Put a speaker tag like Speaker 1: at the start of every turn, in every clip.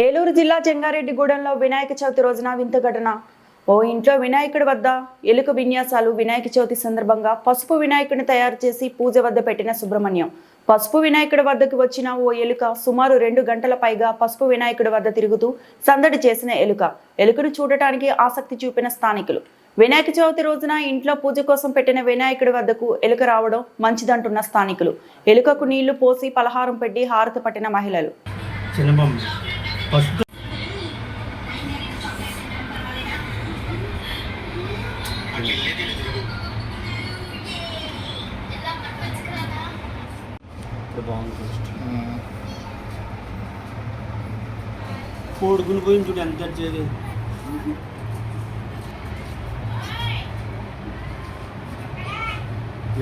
Speaker 1: ఏలూరు జిల్లా చెంగారెడ్డిగూడెంలో వినాయక చవితి రోజున వింత ఘటన. ఓ ఇంట్లో వినాయకుడి వద్ద ఎలుక విన్యాసాలు వినాయక చవితి సందర్భంగా పసుపు వినాయకుడిని తయారు చేసి పూజ వద్ద పెట్టిన సుబ్రహ్మణ్యం. పసుపు వినాయకుడి వద్దకు వచ్చిన ఓ ఎలుక సుమారు రెండు గంటల పైగా పసుపు వినాయకుడి వద్ద తిరుగుతూ సందడి చేసిన ఎలుక. ఎలుకను చూడటానికి ఆసక్తి చూపిన స్థానికులు. వినాయక చవితి రోజున ఇంట్లో పూజ కోసం పెట్టిన వినాయకుడి వద్దకు ఎలుక రావడం మంచిదంటున్న స్థానికులు. ఎలుకకు నీళ్ళు పోసి పలహారం పెట్టి హారతి పట్టిన మహిళలు.
Speaker 2: ఫస్ట్ కోడుకుని పోయింది చూడు ఎంత వచ్చేది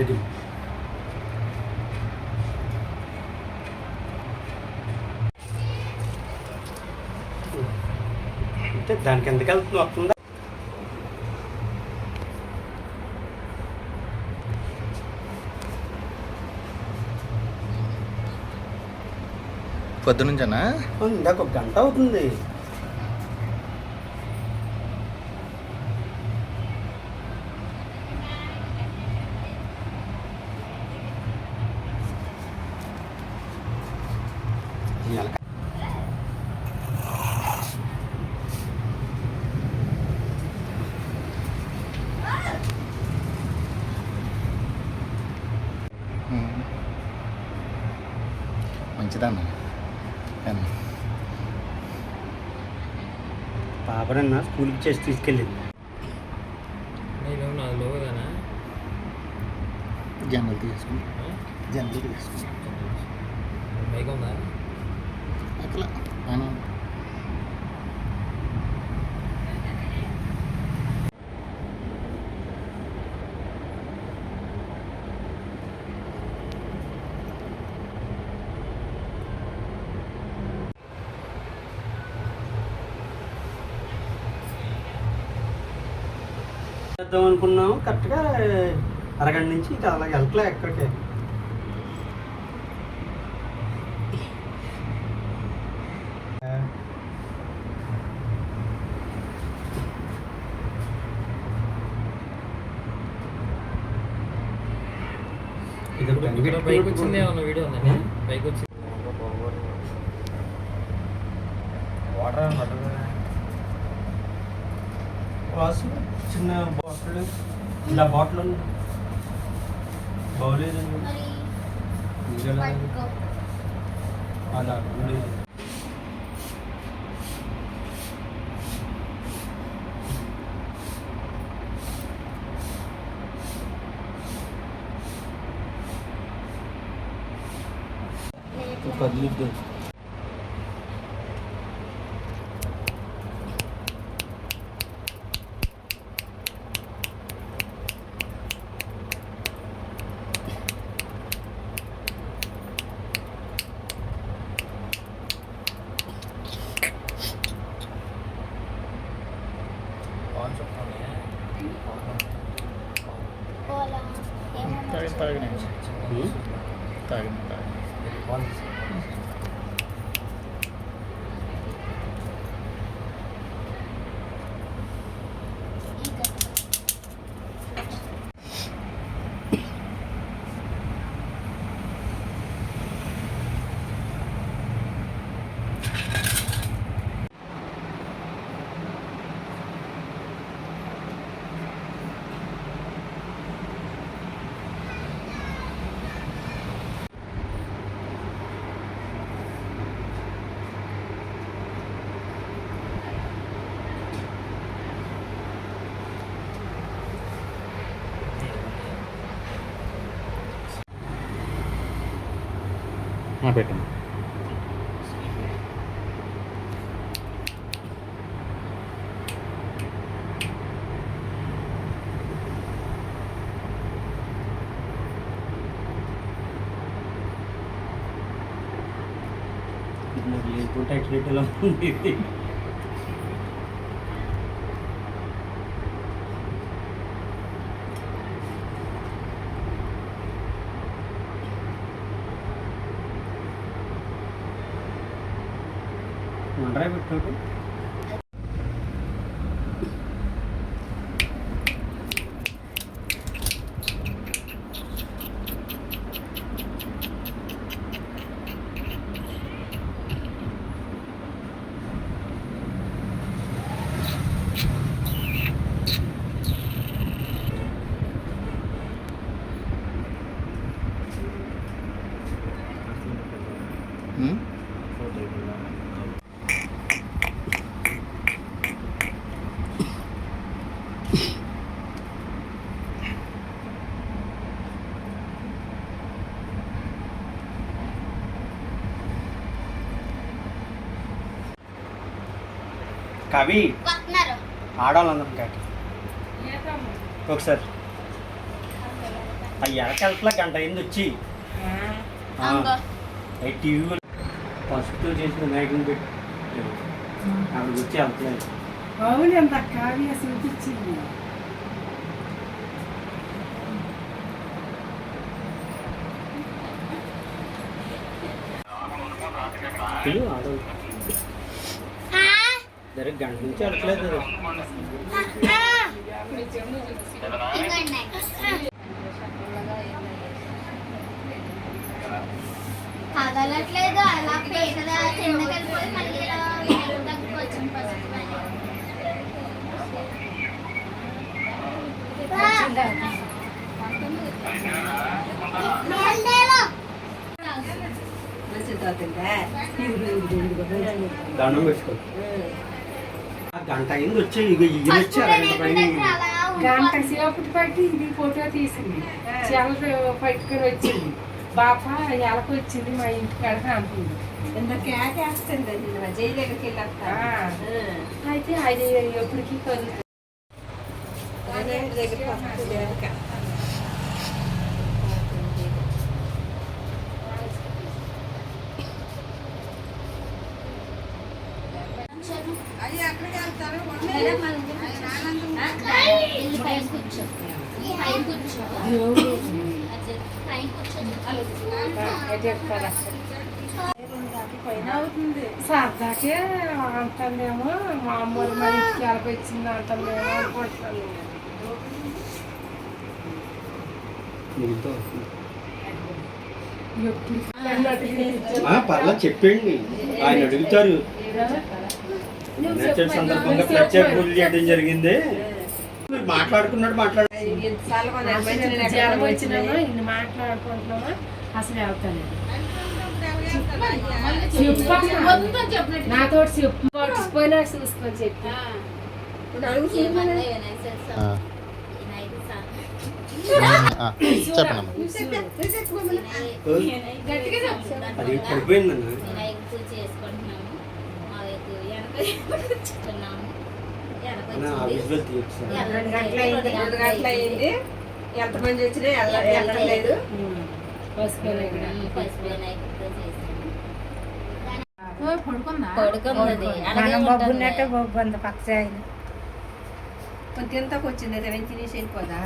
Speaker 2: ఇది అంటే దానికి ఎందుకు వెళ్తుంది వస్తుందా
Speaker 3: పొద్దునుంచనా?
Speaker 2: ఇందాక ఒక గంట అవుతుంది ఎలక.
Speaker 3: మంచిదన్న
Speaker 2: పాపనన్న స్కూల్కి చేసి తీసుకెళ్ళింది.
Speaker 4: నేను నాది లోగానా
Speaker 3: జనరల్ తీసుకుని జనరల్ తీసుకుని అట్లా మనం
Speaker 2: చేద్దాం అనుకున్నాము కరెక్ట్గా అరగంట నుంచి ఇంకా అలా వెళ్ళట్లే ఎక్కడికే. ఇది ఒక
Speaker 4: ఇక్కడ బైక్ వచ్చింది ఏమన్నా వీడియో ఉందండి బైక్ వచ్చింది. వాటర్ అన్నట్టు
Speaker 2: గ్లాసు చిన్న బాటిల్ ఇలా బాటిల్ ఉంది బౌలేదు అలా ఉంది కదిలిద్దు
Speaker 3: తాగిన తాగిన తాగిన పెట్టండి.
Speaker 2: నాకు లేకుంటే యాక్సిడెంట్ ఎలా ఉంది మన డ్రైవర్ పెట్టాడు
Speaker 3: ఉమ్?
Speaker 2: కవి. ఆడాలన్నాం కాక. ఒకసారి. ఆ ఎడకెళ్ళట్లా గంట అయింది వచ్చి. టీవీ ఫస్ట్ చేసిన మ్యాగింగ్ పెట్టి ఆవిడ వచ్చి వెళ్తలేదు
Speaker 5: అవును అంత కావ్య చూపించింది.
Speaker 2: ఆడవు సరే గంట నుంచి అడగలేదు
Speaker 6: కదలట్లేదు అలా పేదగా కిందకి వెళ్ళిపోయి మళ్ళీ వచ్చింది? ఫస్ట్
Speaker 2: దండం పెట్టుకో. గంట అయింది వచ్చి ఇక ఈయన వచ్చి అరగంట పైన
Speaker 5: గంట సేపటి పట్టి ఇది ఫోటో తీసింది చెల్ల పట్టుకొని వచ్చింది బాప ఎలక వచ్చింది మా ఇంటి కాడకి అంటుంది
Speaker 7: జై దగ్గరికి
Speaker 5: అయితే అది ఎప్పటికీ కదులుతుంది
Speaker 7: దగ్గర
Speaker 5: సరదాకే అంటుందేమో మా అమ్మోరు మరి ఇంటికి అనుకుంటున్నాను
Speaker 2: పర్లేదు చెప్పండి ఆయన అడుగుతారు. సందర్భంగా ప్రత్యేక పూజలు చేయడం జరిగింది. మీరు మాట్లాడుకున్నాడు మాట్లాడు
Speaker 5: జ్వరం వచ్చినామా ఇన్ని మాట్లాడుకుంటున్నామా అసలు చెప్పమ్మా. నాతో చెప్పు. చూసుకొని చెప్పి.
Speaker 3: చెప్పండి
Speaker 7: రెండు గంటల అయింది రెండు గంటల అయింది ఎంతమంది వచ్చినా వెళ్ళ వెళ్ళలేదు
Speaker 5: పసుపోయినా ఇక్కడ
Speaker 6: పసుపు వినాయకుడితో చేసాము
Speaker 7: పడుకుందా?
Speaker 6: పడుకున్నది అలాగే
Speaker 7: మనం
Speaker 6: ఉంటుంది.
Speaker 7: బొబ్బున్నట్టే బొబ్బు అంత పక్క సాగింది కొంచెంతకు వచ్చింది అది వెంచి తీసి వెళ్ళిపోదా?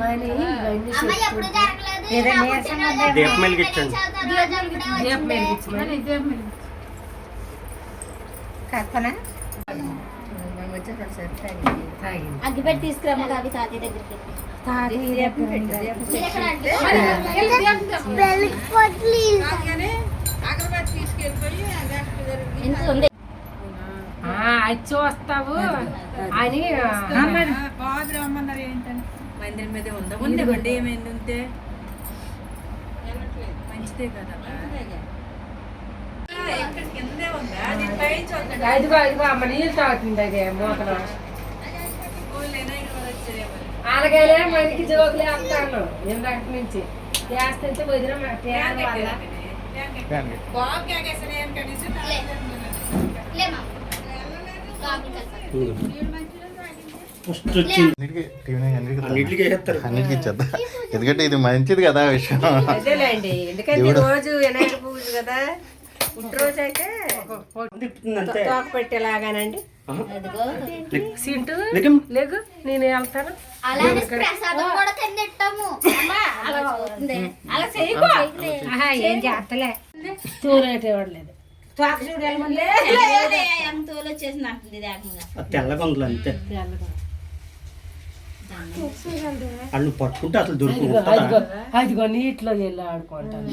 Speaker 5: మని
Speaker 6: అగ్గిపెట్టి తీసుకురమ్మ కాదు తాతయ్య దగ్గరికి.
Speaker 5: అది చూస్తావు. అని
Speaker 7: బాగా రమ్మన్నారు ఏంటని మందిరం మీదే ఉందా? బండి ఏమైంది ఉంటే? మంచిదే కదా.
Speaker 5: అమ్మ నీళ్ళు తాగుతుంది అది మూతలో అలాగైనా మనకి జోకులే వస్తాను ఇందాక నుంచి? వదిన వల్ల
Speaker 3: అన్నిటికీ ఇచ్చేద్దా? ఎందుకంటే ఇది మంచిది కదా విషయం.
Speaker 7: అదేలేండి. ఎందుకంటే రోజు వినాయక పూజ కదా. పుట్టినరోజు అయితే తోక పెట్టేలాగానండి.
Speaker 2: లేకు
Speaker 5: నేను వెళ్తాను.
Speaker 7: ఏం చేస్తలే.
Speaker 8: తోక చూడాలి మళ్ళీ
Speaker 9: ఎంత తోలు వచ్చేసింది అంటుంది ఇది ఏకంగా.
Speaker 2: ఆ తెల్లగా ఉంది అంతే. వాళ్ళు పట్టుకుంటే అసలు
Speaker 5: అదిగో నీటిలో వెళ్ళి ఆడుకుంటాను.